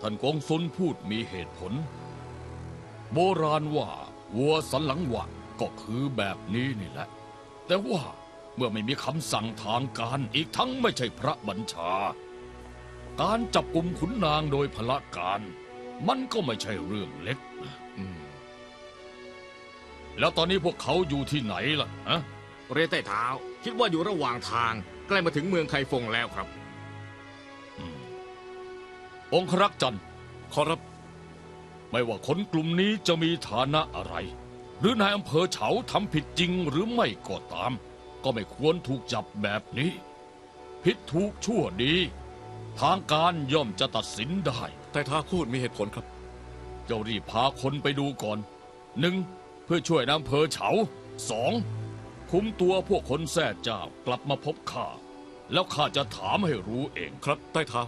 ท่านกงซุนพูดมีเหตุผล โบราณว่าวัวสันหลังหวะก็คือแบบนี้นี่แหละ แต่ว่าเมื่อไม่มีคำสั่งทางการอีกทั้งไม่ใช่พระบัญชา การจับกลุ่มขุนนางโดยพละการ มันก็ไม่ใช่เรื่องเล็กแล้วตอนนี้พวกเขาอยู่ที่ไหนล่ะฮะเรใต้เท้า คิดว่าอยู่ระหว่างทาง ใกล้มาถึงเมืองไคฟงแล้วครับ องครักษ์จันทร์ขอรับ ไม่ว่าคนกลุ่มนี้จะมีฐานะอะไร หรือนายอำเภอเฉาทำผิดจริงหรือไม่ก็ตาม ก็ไม่ควรถูกจับแบบนี้ ผิดถูกชั่วดี ทางการย่อมจะตัดสินได้ แต่ท้าพูดมีเหตุผลครับ เจ้ารีบพาคนไปดูก่อนหนึ่งเพื่อช่วยนายอำเภอเฉาสองคุมตัวพวกคนแท้เจ้ากลับมาพบข้าแล้วข้าจะถามให้รู้เองครับใต้เท้า